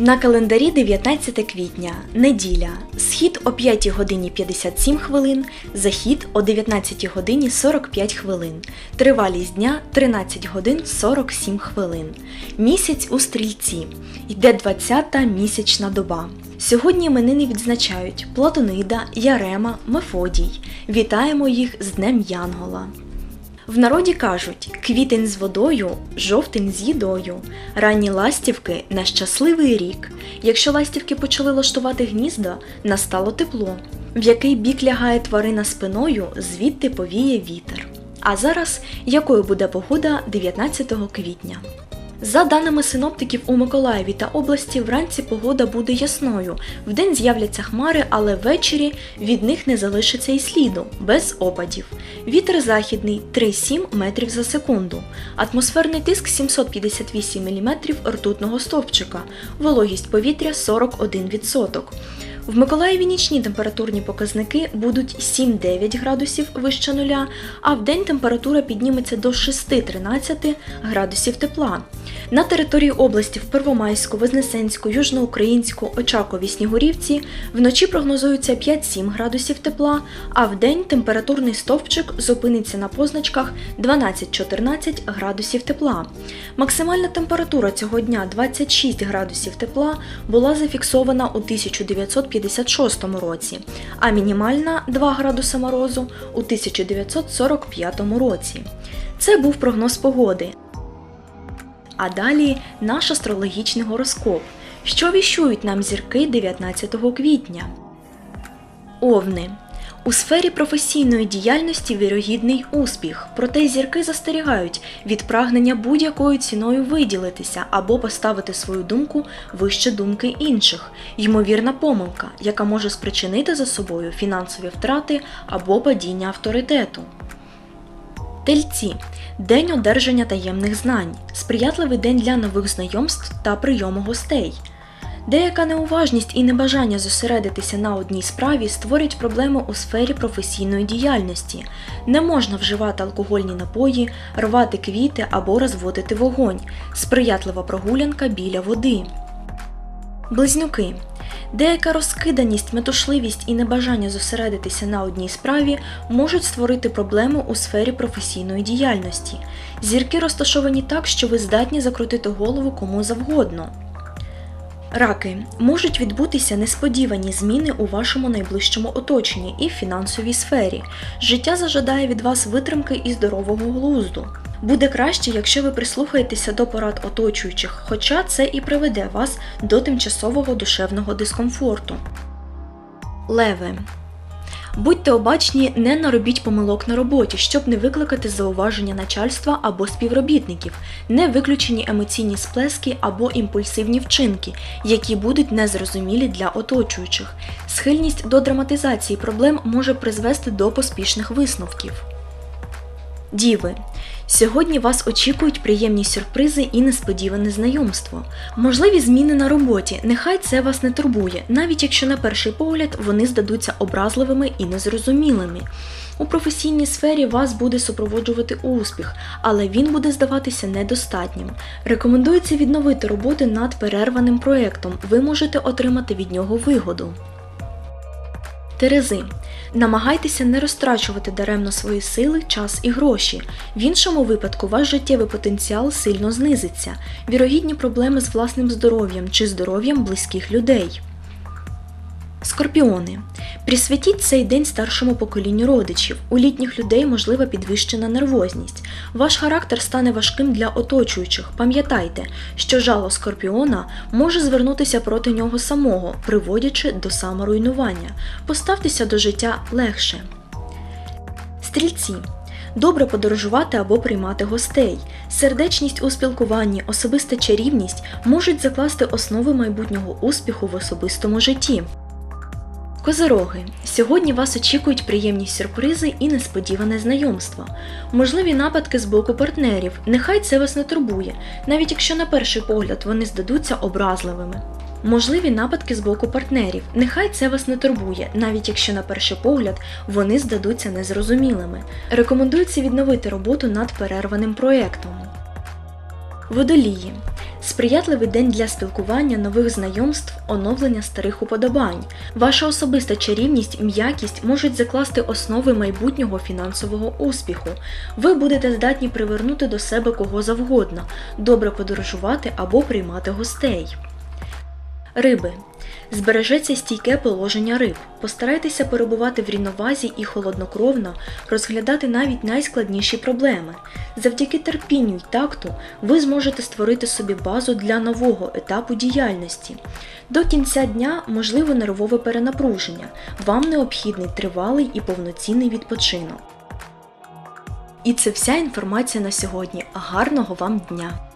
На календарі 19 квітня, неділя. Схід о 5 годині 57 хвилин, захід о 19 годині 45 хвилин. Тривалість дня 13 годин 47 хвилин. Місяць у стрільці. Йде 20-та місячна доба. Сьогодні іменини відзначають Платонида, Ярема, Мефодій. Вітаємо їх з Днем Янгола. В народі кажуть квітень з водою, жовтень з їдою, ранні ластівки на щасливий рік. Якщо ластівки почали лаштувати гнізда, настало тепло. В який бік лягає тварина спиною, звідти повіє вітер. А зараз якою буде погода 19 квітня? За даними синоптиків у Миколаєві та області, вранці погода буде ясною. Вдень з'являться хмари, але ввечері від них не залишиться і сліду, без опадів. Вітер західний 3,7 метрів за секунду. Атмосферний тиск 758 мм ртутного стовпчика. Вологість повітря 41%. В Миколаєві нічні температурні показники будуть 7-9 градусів вище нуля, а в день температура підніметься до 6-13 градусів тепла. На території області в Первомайську, Вознесенську, Южноукраїнську, Очакові, Снігурівці вночі прогнозується 5-7 градусів тепла, а в день температурний стовпчик зупиниться на позначках 12-14 градусів тепла. Максимальна температура цього дня 26 градусів тепла була зафіксована у 1956 році, а мінімальна 2 градуса морозу у 1945 році. Це був прогноз погоди. А далі наш астрологічний гороскоп. Що віщують нам зірки 19 квітня? Овни. У сфері професійної діяльності вірогідний успіх, проте зірки застерігають від прагнення будь-якою ціною виділитися або поставити свою думку вище думки інших, ймовірна помилка, яка може спричинити за собою фінансові втрати або падіння авторитету. Тельці день одержання таємних знань, сприятливий день для нових знайомств та прийому гостей. Деяка неуважність і небажання зосередитися на одній справі створять проблеми у сфері професійної діяльності. Не можна вживати алкогольні напої, рвати квіти або розводити вогонь, сприятлива прогулянка біля води. Близнюки. Деяка розкиданість, метушливість і небажання зосередитися на одній справі можуть створити проблему у сфері професійної діяльності. Зірки розташовані так, що ви здатні закрутити голову кому завгодно. Раки можуть відбутися несподівані зміни у вашому найближчому оточенні і в фінансовій сфері. Життя зажадає від вас витримки і здорового глузду. Буде краще, якщо ви прислухаєтеся до порад оточуючих, хоча це і приведе вас до тимчасового душевного дискомфорту. Леве. Будьте обачні, не наробіть помилок на роботі, щоб не викликати зауваження начальства або співробітників, не виключені емоційні сплески або імпульсивні вчинки, які будуть незрозумілі для оточуючих. Схильність до драматизації проблем може призвести до поспішних висновків. Діви. Сьогодні вас очікують приємні сюрпризи і несподіване знайомство. Можливі зміни на роботі, нехай це вас не турбує, навіть якщо на перший погляд вони здадуться образливими і незрозумілими. У професійній сфері вас буде супроводжувати успіх, але він буде здаватися недостатнім. Рекомендується відновити роботи над перерваним проєктом, ви можете отримати від нього вигоду. Терези. Намагайтеся не розтрачувати даремно свої сили, час і гроші. В іншому випадку ваш життєвий потенціал сильно знизиться, вірогідні проблеми з власним здоров'ям чи здоров'ям близьких людей. Скорпіони. Присвятіть цей день старшому поколінню родичів. У літніх людей можлива підвищена нервозність. Ваш характер стане важким для оточуючих. Пам'ятайте, що жало скорпіона може звернутися проти нього самого, приводячи до саморуйнування. Поставтеся до життя легше. Стрільці. Добре подорожувати або приймати гостей. Сердечність у спілкуванні, особиста чарівність можуть закласти основи майбутнього успіху в особистому житті. Козороги. Сьогодні вас очікують приємні сюрпризи і несподіване знайомство. Можливі нападки з боку партнерів. Нехай це вас не турбує, навіть якщо на перший погляд вони здадуться образливими. Можливі нападки з боку партнерів. Нехай це вас не турбує, навіть якщо на перший погляд вони здадуться незрозумілими. Рекомендується відновити роботу над перерваним проєктом. Водолії. Сприятливий день для спілкування, нових знайомств, оновлення старих уподобань. Ваша особиста чарівність, м'якість можуть закласти основи майбутнього фінансового успіху. Ви будете здатні привернути до себе кого завгодно, добре подорожувати або приймати гостей. Риби. Збережеться стійке положення риб. Постарайтеся перебувати в рівновазі і холоднокровно розглядати навіть найскладніші проблеми. Завдяки терпінню й такту ви зможете створити собі базу для нового етапу діяльності. До кінця дня можливо нервове перенапруження. Вам необхідний тривалий і повноцінний відпочинок. І це вся інформація на сьогодні. Гарного вам дня!